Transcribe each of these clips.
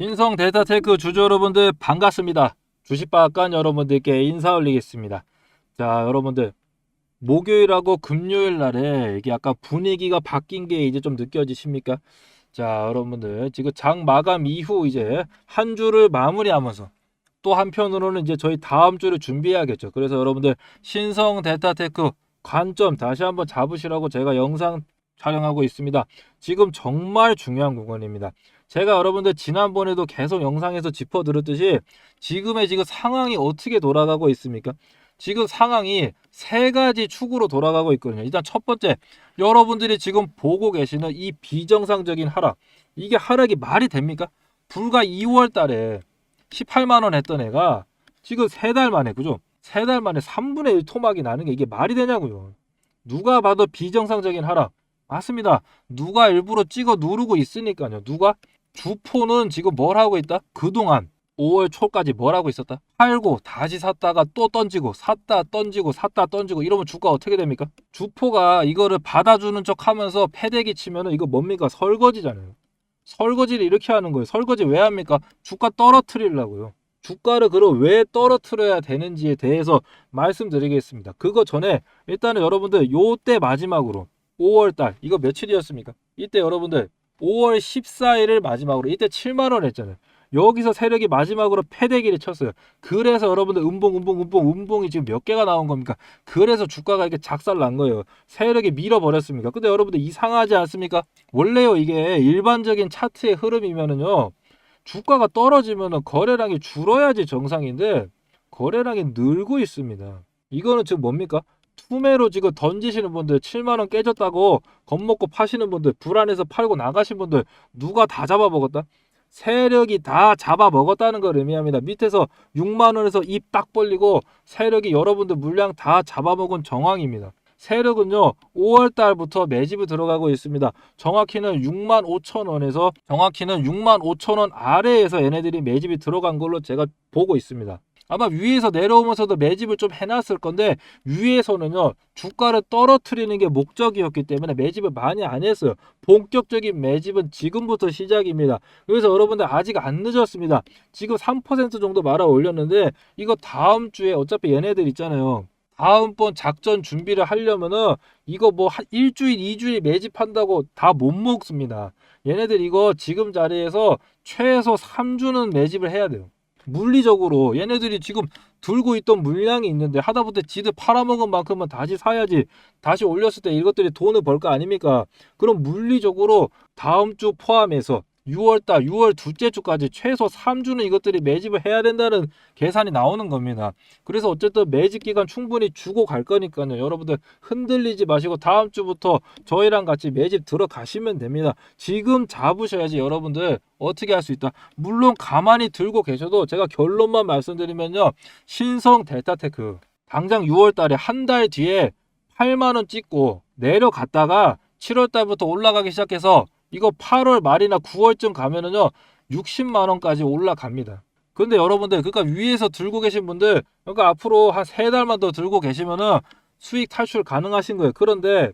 신성 데이터테크 주주 여러분들 반갑습니다. 주식박간 여러분들께 인사 올리겠습니다. 자, 여러분들 목요일하고 금요일 날에 이게 약간 분위기가 바뀐 게 이제 좀 느껴지십니까? 자, 여러분들 지금 장 마감 이후 이제 한 주를 마무리하면서 또 한편으로는 이제 저희 다음 주를 준비해야겠죠. 그래서 여러분들 신성 데이터테크 관점 다시 한번 잡으시라고 제가 영상 촬영하고 있습니다. 지금 정말 중요한 구간입니다. 제가 여러분들 지난번에도 계속 영상에서 짚어드렸듯이 지금의 지금 상황이 어떻게 돌아가고 있습니까? 지금 상황이 세 가지 축으로 돌아가고 있거든요. 일단 첫 번째, 여러분들이 지금 보고 계시는 이 비정상적인 하락. 이게 하락이 말이 됩니까? 불과 2월 달에 18만 원 했던 애가 지금 세 달 만에 그죠? 세 달 만에 3분의 1 토막이 나는 게 이게 말이 되냐고요. 누가 봐도 비정상적인 하락. 맞습니다. 누가 일부러 찍어 누르고 있으니까요. 누가? 주포는 지금 뭘 하고 있다? 그동안 5월 초까지 뭘 하고 있었다? 팔고 다시 샀다가 또 던지고 샀다 던지고 샀다 던지고 이러면 주가 어떻게 됩니까? 주포가 이거를 받아주는 척 하면서 패대기 치면은 이거 뭡니까? 설거지잖아요. 설거지를 이렇게 하는 거예요. 설거지 왜 합니까? 주가 떨어뜨리려고요. 주가를 그럼 왜 떨어뜨려야 되는지에 대해서 말씀드리겠습니다. 그거 전에 일단은 여러분들 요때 마지막으로 5월달 이거 며칠이었습니까? 이때 여러분들 5월 14일을 마지막으로 이때 7만 원 했잖아요. 여기서 세력이 마지막으로 패대기를 쳤어요. 그래서 여러분들 음봉 음봉 음봉 음봉이 지금 몇 개가 나온 겁니까? 그래서 주가가 이렇게 작살 난 거예요. 세력이 밀어버렸습니까? 근데 여러분들 이상하지 않습니까? 원래요 이게 일반적인 차트의 흐름이면은요 주가가 떨어지면은 거래량이 줄어야지 정상인데 거래량이 늘고 있습니다. 이거는 지금 뭡니까? 투매로 지금 던지시는 분들 7만 원 깨졌다고 겁먹고 파시는 분들 불안해서 팔고 나가신 분들 누가 다 잡아먹었다? 세력이 다 잡아먹었다는 걸 의미합니다. 밑에서 6만 원에서 입 딱 벌리고 세력이 여러분들 물량 다 잡아먹은 정황입니다. 세력은요 5월 달부터 매집이 들어가고 있습니다. 정확히는 6만 5천 원에서 정확히는 6만 5천 원 아래에서 얘네들이 매집이 들어간 걸로 제가 보고 있습니다. 아마 위에서 내려오면서도 매집을 좀 해놨을 건데 위에서는요 주가를 떨어뜨리는 게 목적이었기 때문에 매집을 많이 안 했어요. 본격적인 매집은 지금부터 시작입니다. 그래서 여러분들 아직 안 늦었습니다. 지금 3% 정도 말아 올렸는데 이거 다음 주에 어차피 얘네들 있잖아요. 다음번 작전 준비를 하려면은 이거 뭐 한 일주일, 이주일 매집한다고 다 못 먹습니다. 얘네들 이거 지금 자리에서 최소 3주는 매집을 해야 돼요. 물리적으로 얘네들이 지금 들고 있던 물량이 있는데 하다못해 지들 팔아먹은 만큼은 다시 사야지 다시 올렸을 때 이것들이 돈을 벌 거 아닙니까? 그럼 물리적으로 다음 주 포함해서 6월달, 6월 둘째 주까지 최소 3주는 이것들이 매집을 해야 된다는 계산이 나오는 겁니다. 그래서 어쨌든 매집 기간 충분히 주고 갈 거니까요. 여러분들 흔들리지 마시고 다음 주부터 저희랑 같이 매집 들어가시면 됩니다. 지금 잡으셔야지 여러분들 어떻게 할 수 있다. 물론 가만히 들고 계셔도 제가 결론만 말씀드리면요. 신성 델타테크 당장 6월 달에 한 달 뒤에 8만 원 찍고 내려갔다가 7월 달부터 올라가기 시작해서 이거 8월 말이나 9월쯤 가면은요 60만 원까지 올라갑니다. 근데 여러분들 그러니까 위에서 들고 계신 분들 그러니까 앞으로 한 세 달만 더 들고 계시면은 수익 탈출 가능하신 거예요. 그런데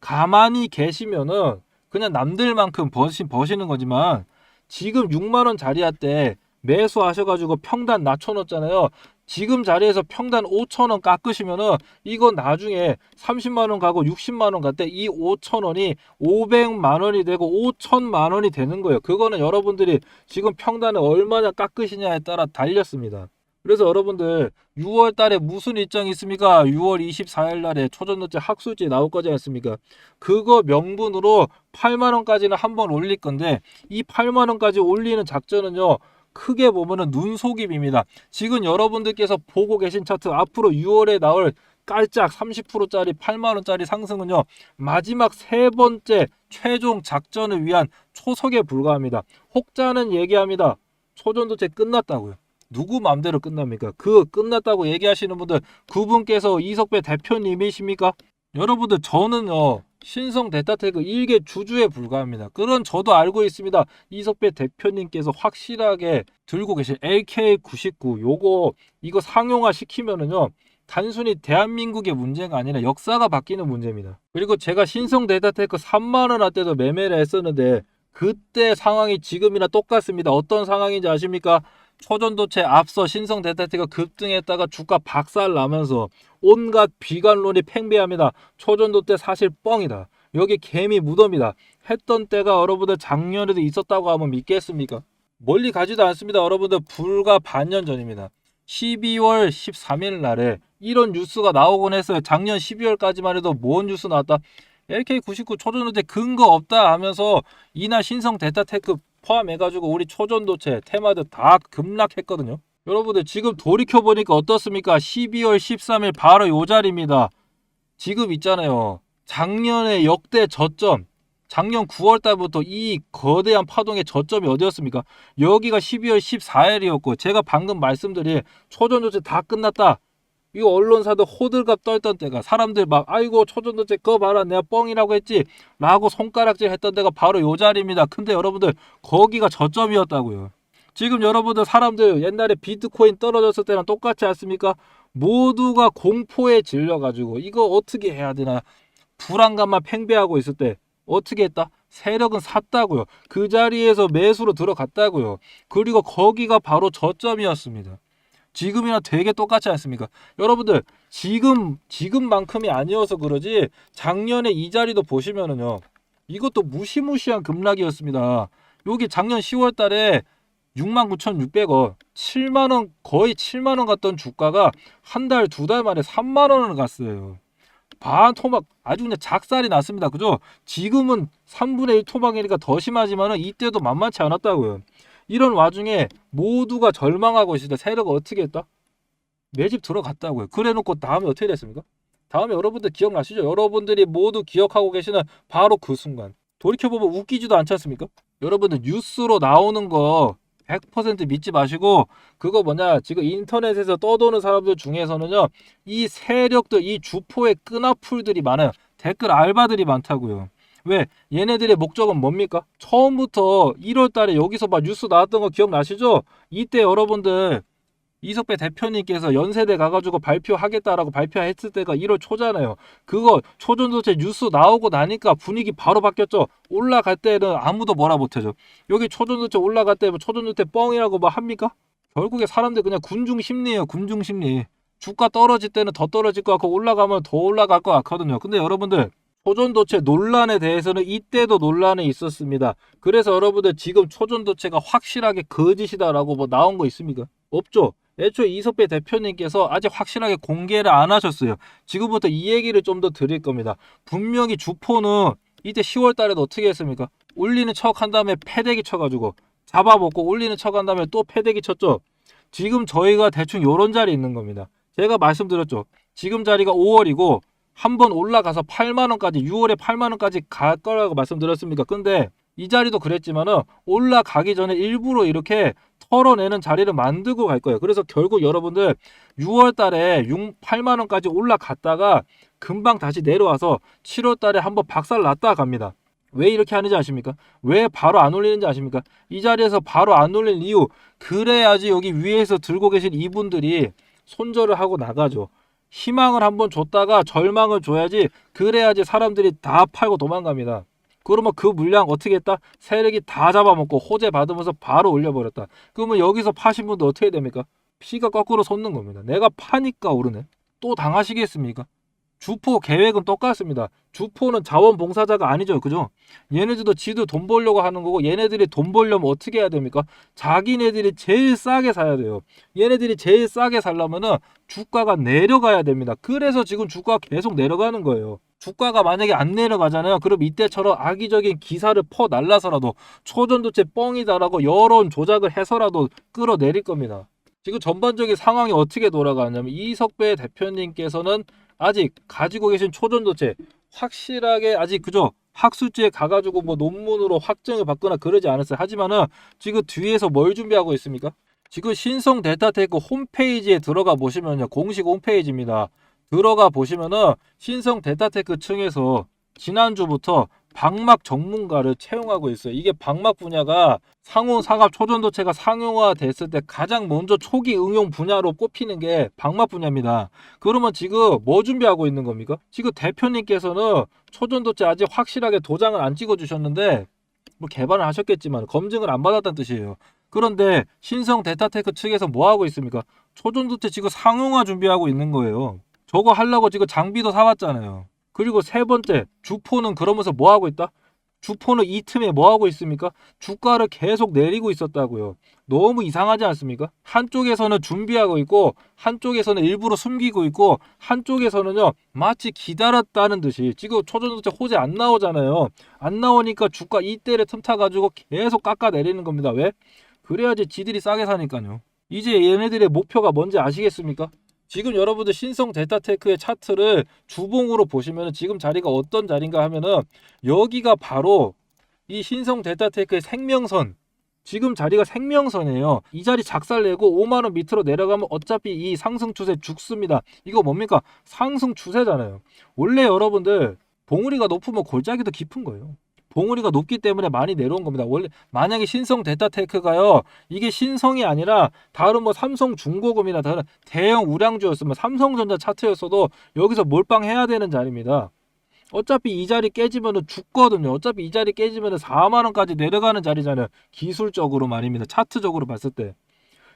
가만히 계시면은 그냥 남들만큼 버시, 버시는 거지만 지금 6만 원 자리할 때 매수하셔가지고 평단 낮춰놓잖아요. 지금 자리에서 평단 5천 원 깎으시면은 이건 나중에 30만 원 가고 60만 원 갈 때 이 5천 원이 500만 원이 되고 5천만 원이 되는 거예요. 그거는 여러분들이 지금 평단을 얼마나 깎으시냐에 따라 달렸습니다. 그래서 여러분들 6월 달에 무슨 일정이 있습니까? 6월 24일 날에 초전도체 학술지 나올 거지 않습니까? 그거 명분으로 8만 원까지는 한번 올릴 건데 이 8만 원까지 올리는 작전은요. 크게 보면은 눈속임입니다. 지금 여러분들께서 보고 계신 차트 앞으로 6월에 나올 깔짝 30%짜리 8만 원짜리 상승은요. 마지막 세 번째 최종 작전을 위한 초석에 불과합니다. 혹자는 얘기합니다. 초전도체 끝났다고요. 누구 맘대로 끝납니까? 그 끝났다고 얘기하시는 분들 그분께서 이석배 대표님이십니까? 여러분들 저는요 신성 데이터테크 일개 주주에 불과합니다. 그런 저도 알고 있습니다. 이석배 대표님께서 확실하게 들고 계신 LK99 요거 이거 상용화 시키면은요 단순히 대한민국의 문제가 아니라 역사가 바뀌는 문제입니다. 그리고 제가 신성 데이터테크 3만 원할 때도 매매를 했었는데 그때 상황이 지금이나 똑같습니다. 어떤 상황인지 아십니까? 초전도체 앞서 신성 대타테가 급등했다가 주가 박살 나면서 온갖 비관론이 팽배합니다. 초전도체 사실 뻥이다. 여기 개미 무덤이다. 했던 때가 여러분들 작년에도 있었다고 하면 믿겠습니까? 멀리 가지도 않습니다. 여러분들 불과 반년 전입니다. 12월 13일 날에 이런 뉴스가 나오곤 했어요. 작년 12월까지만 해도 뭔 뉴스 나왔다. LK99 초전도체 근거 없다 하면서 이날 신성 데이터테크 포함해가지고 우리 초전도체 테마드 다 급락했거든요. 여러분들 지금 돌이켜 보니까 어떻습니까? 12월 13일 바로 요 자리입니다. 지금 있잖아요. 작년에 역대 저점, 작년 9월 달부터 이 거대한 파동의 저점이 어디였습니까? 여기가 12월 14일이었고 제가 방금 말씀드린 초전도체 다 끝났다. 이거 언론사들 호들갑 떨던 때가 사람들 막 아이고 초전도체 그거 봐라 내가 뻥이라고 했지 라고 손가락질 했던 데가 바로 요 자리입니다. 근데 여러분들 거기가 저점이었다고요. 지금 여러분들 사람들 옛날에 비트코인 떨어졌을 때랑 똑같지 않습니까? 모두가 공포에 질려가지고 이거 어떻게 해야 되나 불안감만 팽배하고 있을 때 어떻게 했다? 세력은 샀다고요. 그 자리에서 매수로 들어갔다고요. 그리고 거기가 바로 저점이었습니다. 지금이나 되게 똑같지 않습니까? 여러분들 지금 지금만큼이 아니어서 그러지 작년에 이 자리도 보시면은요. 이것도 무시무시한 급락이었습니다. 여기 작년 10월 달에 69,600원, 7만 원 거의 7만 원 갔던 주가가 한 달두달 만에 3만 원을 갔어요. 반 토막 아주 그냥 작살이 났습니다. 그죠? 지금은 3분의 1 토막이니까 더 심하지만은 이때도 만만치 않았다고요. 이런 와중에 모두가 절망하고 때 세력을 어떻게 했다? 매집 들어갔다고요. 그래 놓고 다음에 어떻게 됐습니까? 다음에 여러분들 기억나시죠? 여러분들이 모두 기억하고 계시는 바로 그 순간. 돌이켜보면 웃기지도 않지 않습니까? 여러분들 뉴스로 나오는 거 100% 믿지 마시고 그거 뭐냐 지금 인터넷에서 떠도는 사람들 중에서는요 이 세력들 이 주포의 끈아풀들이 많아요. 댓글 알바들이 많다고요. 왜? 얘네들의 목적은 뭡니까? 처음부터 1월 달에 여기서 막 뉴스 나왔던 거 기억나시죠? 이때 여러분들 이석배 대표님께서 연세대 가가지고 발표하겠다라고 발표했을 때가 1월 초잖아요. 그거 초전도체 뉴스 나오고 나니까 분위기 바로 바뀌었죠. 올라갈 때는 아무도 뭐라 못해죠. 여기 초전도체 올라갈 때 뭐 초전도체 뻥이라고 뭐 합니까? 결국에 사람들 그냥 군중 심리예요. 군중 심리. 주가 떨어질 때는 더 떨어질 것 같고 올라가면 더 올라갈 것 같거든요. 근데 여러분들 초전도체 논란에 대해서는 이때도 논란이 있었습니다. 그래서 여러분들 지금 초전도체가 확실하게 거짓이다라고 뭐 나온 거 있습니까? 없죠. 애초에 이석배 대표님께서 아직 확실하게 공개를 안 하셨어요. 지금부터 이 얘기를 좀 더 드릴 겁니다. 분명히 주포는 이때 10월 달에도 어떻게 했습니까? 올리는 척 한 다음에 패대기 쳐가지고 잡아먹고 올리는 척 한 다음에 또 패대기 쳤죠. 지금 저희가 대충 요런 자리에 있는 겁니다. 제가 말씀드렸죠. 지금 자리가 5월이고 한 번 올라가서 8만 원까지 6월에 8만 원까지 갈 거라고 말씀드렸습니까? 근데 이 자리도 그랬지만은 올라가기 전에 일부러 이렇게 털어내는 자리를 만들고 갈 거예요. 그래서 결국 여러분들 6월 달에 6, 8만 원까지 올라갔다가 금방 다시 내려와서 7월 달에 한번 박살 났다 갑니다. 왜 이렇게 하는지 아십니까? 왜 바로 안 올리는지 아십니까? 이 자리에서 바로 안 올린 이유 그래야지 여기 위에서 들고 계신 이분들이 손절을 하고 나가죠. 희망을 한번 줬다가 절망을 줘야지 그래야지 사람들이 다 팔고 도망갑니다. 그러면 그 물량 어떻게 했다? 세력이 다 잡아먹고 호재 받으면서 바로 올려버렸다. 그러면 여기서 파신 분도 어떻게 됩니까? 피가 거꾸로 솟는 겁니다. 내가 파니까 오르네. 또 당하시겠습니까? 주포 계획은 똑같습니다. 주포는 자원봉사자가 아니죠. 그죠? 얘네들도 지도 돈 벌려고 하는 거고 얘네들이 돈 벌려면 어떻게 해야 됩니까? 자기네들이 제일 싸게 사야 돼요. 얘네들이 제일 싸게 살려면은 주가가 내려가야 됩니다. 그래서 지금 주가가 계속 내려가는 거예요. 주가가 만약에 안 내려가잖아요. 그럼 이때처럼 악의적인 기사를 퍼 날라서라도 초전도체 뻥이다라고 여론 조작을 해서라도 끌어내릴 겁니다. 지금 전반적인 상황이 어떻게 돌아가냐면 이석배 대표님께서는 아직 가지고 계신 초전도체 확실하게 아직 그죠 학술지에 가가지고 뭐 논문으로 확정을 받거나 그러지 않았어요. 하지만은 지금 뒤에서 뭘 준비하고 있습니까? 지금 신성 데이터테크 홈페이지에 들어가 보시면요 공식 홈페이지입니다. 들어가 보시면은 신성 데이터테크 층에서 지난주부터 방막 전문가를 채용하고 있어요. 이게 방막 분야가 상호 사갑 초전도체가 상용화 됐을 때 가장 먼저 초기 응용 분야로 꼽히는 게 방막 분야입니다. 그러면 지금 뭐 준비하고 있는 겁니까? 지금 대표님께서는 초전도체 아직 확실하게 도장을 안 찍어 주셨는데 뭐 개발을 하셨겠지만 검증을 안 받았다는 뜻이에요. 그런데 신성 데타테크 측에서 뭐 하고 있습니까? 초전도체 지금 상용화 준비하고 있는 거예요. 저거 하려고 지금 장비도 사왔잖아요. 그리고 세 번째, 주포는 그러면서 뭐 하고 있다? 주포는 이 틈에 뭐 하고 있습니까? 주가를 계속 내리고 있었다고요. 너무 이상하지 않습니까? 한쪽에서는 준비하고 있고 한쪽에서는 일부러 숨기고 있고 한쪽에서는요 마치 기다렸다는 듯이 지금 초전도체 호재 안 나오잖아요. 안 나오니까 주가 이때를 틈타 가지고 계속 깎아 내리는 겁니다. 왜? 그래야지 지들이 싸게 사니까요. 이제 얘네들의 목표가 뭔지 아시겠습니까? 지금 여러분들 신성 데이터테크의 차트를 주봉으로 보시면 지금 자리가 어떤 자리인가 하면은 여기가 바로 이 신성 데이터테크의 생명선 지금 자리가 생명선이에요. 이 자리 작살내고 5만 원 밑으로 내려가면 어차피 이 상승 추세 죽습니다. 이거 뭡니까? 상승 추세잖아요. 원래 여러분들 봉우리가 높으면 골짜기도 깊은 거예요. 봉우리가 높기 때문에 많이 내려온 겁니다. 원래 만약에 신성 데이터테크가요. 이게 신성이 아니라 다른 뭐 삼성 중고금이나 다른 대형 우량주였으면 삼성전자 차트였어도 여기서 몰빵해야 되는 자리입니다. 어차피 이 자리 깨지면은 죽거든요. 어차피 이 자리 깨지면은 4만 원까지 내려가는 자리잖아요. 기술적으로 말입니다. 차트적으로 봤을 때.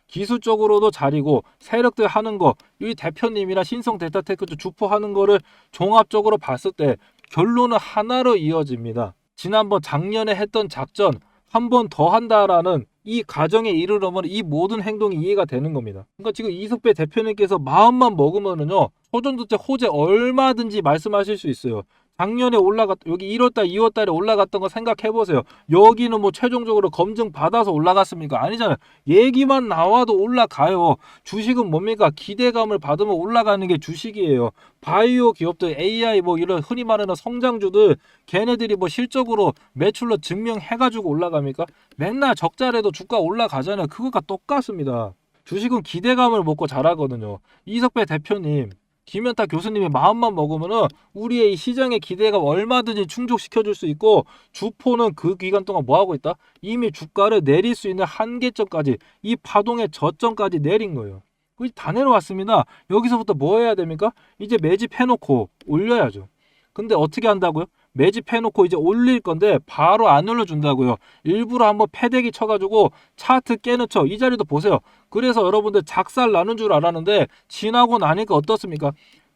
기술적으로도 자리고 세력들 하는 거, 이 대표님이나 신성 데이터테크도 주포하는 거를 종합적으로 봤을 때 결론은 하나로 이어집니다. 지난번 작년에 했던 작전 한 번 더 한다라는 이 가정에 이르려면 이 모든 행동이 이해가 되는 겁니다. 그러니까 지금 이석배 대표님께서 마음만 먹으면은요 소전도체 호재 얼마든지 말씀하실 수 있어요. 작년에 올라갔 여기 1월달, 2월달에 올라갔던 거 생각해 보세요. 여기는 뭐 최종적으로 검증 받아서 올라갔습니까? 아니잖아요. 얘기만 나와도 올라가요. 주식은 뭡니까? 기대감을 받으면 올라가는 게 주식이에요. 바이오 기업들, AI 뭐 이런 흔히 말하는 성장주들 걔네들이 뭐 실적으로 매출로 증명해가지고 올라갑니까? 맨날 적자래도 주가 올라가잖아요. 그것과 똑같습니다. 주식은 기대감을 먹고 자라거든요. 이석배 대표님, 김현타 교수님의 마음만 먹으면은 우리의 이 시장의 기대감 얼마든지 충족시켜 줄 수 있고 주포는 그 기간 동안 뭐 하고 있다? 이미 주가를 내릴 수 있는 한계점까지 이 파동의 저점까지 내린 거예요. 그다 내려왔습니다. 여기서부터 뭐 해야 됩니까? 이제 매집해놓고 올려야죠. 근데 어떻게 한다고요? 매집해놓고 이제 올릴 건데 바로 안 올려준다고요. 일부러 한번 패대기 쳐가지고 차트 척이 자리도 보세요. 그래서 여러분들 작살 나는 줄 알았는데 지나고 나니까 어떻습니까?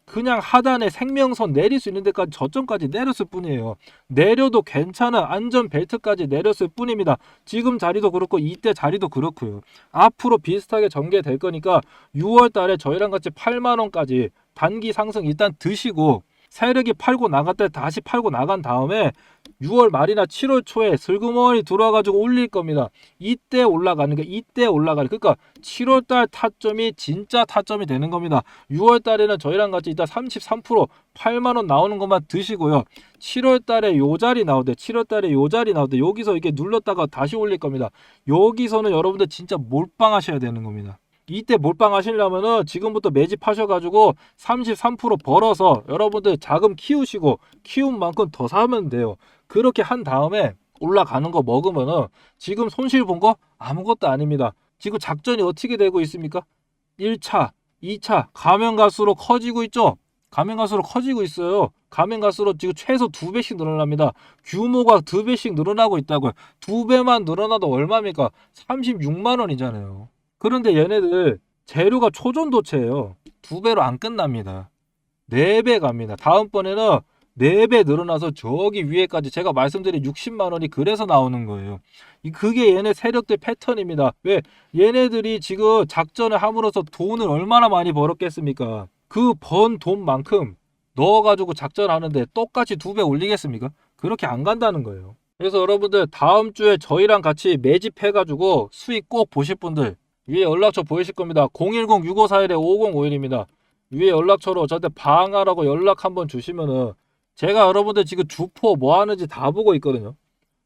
그냥 하단에 생명선 내릴 수 있는 데까지 저점까지 내렸을 뿐이에요. 내려도 괜찮은 안전 벨트까지 내렸을 뿐입니다. 지금 자리도 그렇고 이때 자리도 그렇고요. 앞으로 비슷하게 전개될 거니까 6월 달에 저희랑 같이 8만 원까지 단기 상승 일단 드시고 세력이 팔고 때 다시 팔고 나간 다음에 6월 말이나 7월 초에 슬그머니 들어와가지고 올릴 겁니다. 이때 올라가는 게 이때 올라가는 그러니까 7월 달 타점이 진짜 타점이 되는 겁니다. 6월 달에는 저희랑 같이 이따 33% 8만 원 나오는 것만 드시고요. 7월 달에 요 자리 나오대. 7월 달에 요 자리 나오대. 여기서 이게 눌렀다가 다시 올릴 겁니다. 여기서는 여러분들 진짜 몰빵하셔야 되는 겁니다. 이때 몰빵 하시려면은 지금부터 매집하셔가지고 33% 벌어서 여러분들 자금 키우시고 키운 만큼 더 사면 돼요. 그렇게 한 다음에 올라가는 거 먹으면은 지금 손실 본 거 아무것도 아닙니다. 지금 작전이 어떻게 되고 있습니까? 1차, 2차 가면 갈수록 커지고 있죠. 가면 갈수록 커지고 있어요. 가면 갈수록 지금 최소 두 배씩 늘어납니다. 규모가 두 배씩 늘어나고 있다고요. 두 배만 늘어나도 얼마입니까? 36만 원이잖아요. 그런데 얘네들 재료가 초전도체예요. 두 배로 안 끝납니다. 네 배 갑니다. 다음번에는 네 배 늘어나서 저기 위에까지 제가 말씀드린 60만 원이 그래서 나오는 거예요. 이 그게 얘네 세력들 패턴입니다. 왜 얘네들이 지금 작전을 함으로써 돈을 얼마나 많이 벌었겠습니까? 그 번 돈만큼 넣어가지고 작전하는데 똑같이 두 배 올리겠습니까? 그렇게 안 간다는 거예요. 그래서 여러분들 다음 주에 저희랑 같이 매집해가지고 수익 꼭 보실 분들 위에 연락처 보이실 겁니다. 010-6541-5051입니다. 위에 연락처로 저한테 방하라고 연락 한번 주시면은 제가 여러분들 지금 주포 뭐 하는지 다 보고 있거든요.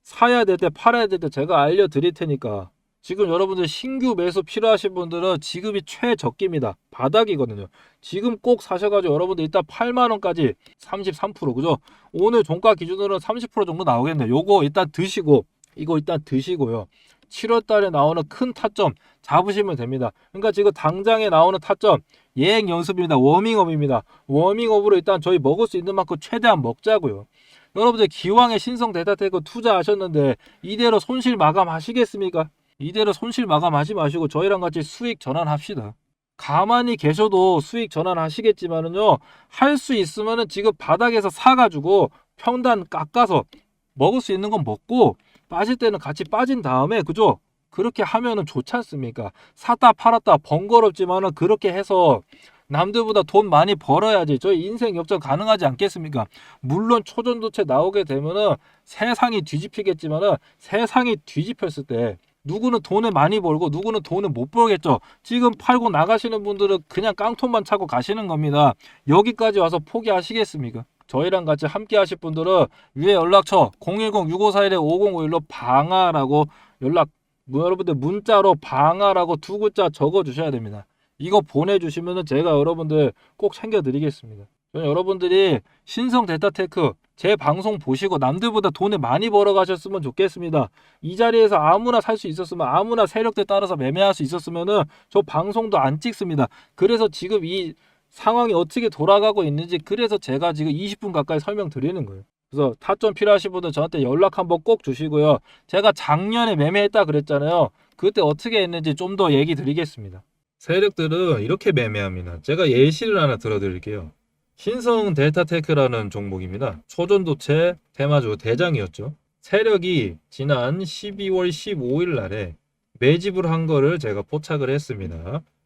사야 될 때 팔아야 될 때 제가 알려드릴 테니까 지금 여러분들 신규 매수 필요하신 분들은 지금이 최저기입니다. 바닥이거든요. 지금 꼭 사셔가지고 여러분들 일단 8만원까지 33% 그죠? 오늘 종가 기준으로는 30% 정도 나오겠네요. 요거 일단 드시고 이거 일단 드시고요. 7월 달에 나오는 큰 타점 잡으시면 됩니다. 그러니까 지금 당장에 나오는 타점 예행 연습입니다. 워밍업입니다. 워밍업으로 일단 저희 먹을 수 있는 만큼 최대한 먹자고요. 여러분들 기왕에 신성 데이터테크 투자하셨는데 이대로 손실 마감하시겠습니까? 이대로 손실 마감하지 마시고 저희랑 같이 수익 전환합시다. 가만히 계셔도 수익 전환하시겠지만은요 할 수 있으면은 지금 바닥에서 사가지고 평단 깎아서 먹을 수 있는 건 먹고 빠질 때는 같이 빠진 다음에 그죠? 그렇게 하면은 좋지 않습니까? 샀다 팔았다 번거롭지만은 그렇게 해서 남들보다 돈 많이 벌어야지 저희 인생 역전 가능하지 않겠습니까? 물론 초전도체 나오게 되면은 세상이 뒤집히겠지만은 세상이 뒤집혔을 때 누구는 돈을 많이 벌고 누구는 돈을 못 벌겠죠. 지금 팔고 나가시는 분들은 그냥 깡통만 차고 가시는 겁니다. 여기까지 와서 포기하시겠습니까? 저희랑 같이 함께 하실 분들은 위에 연락처 010-6541-5051로 방아라고 연락 뭐 여러분들 문자로 방아라고 두 글자 적어 주셔야 됩니다. 이거 보내주시면은 제가 여러분들 꼭 챙겨드리겠습니다. 저는 여러분들이 신성 데이터테크 제 방송 보시고 남들보다 돈을 많이 벌어 가셨으면 좋겠습니다. 이 자리에서 아무나 살 수 있었으면 아무나 세력들 따라서 매매할 수 있었으면은 저 방송도 안 찍습니다. 그래서 지금 이 상황이 어떻게 돌아가고 있는지 그래서 제가 지금 20분 가까이 설명드리는 거예요. 그래서 타점 필요하신 분들 저한테 연락 한번 꼭 주시고요. 제가 작년에 매매했다 그랬잖아요. 그때 어떻게 했는지 좀 더 얘기 드리겠습니다. 세력들은 이렇게 매매합니다. 제가 예시를 하나 들어드릴게요. 신성 델타테크라는 종목입니다. 초전도체 테마주 대장이었죠. 세력이 지난 12월 15일 날에 매집을 한 거를 제가 포착을 했습니다.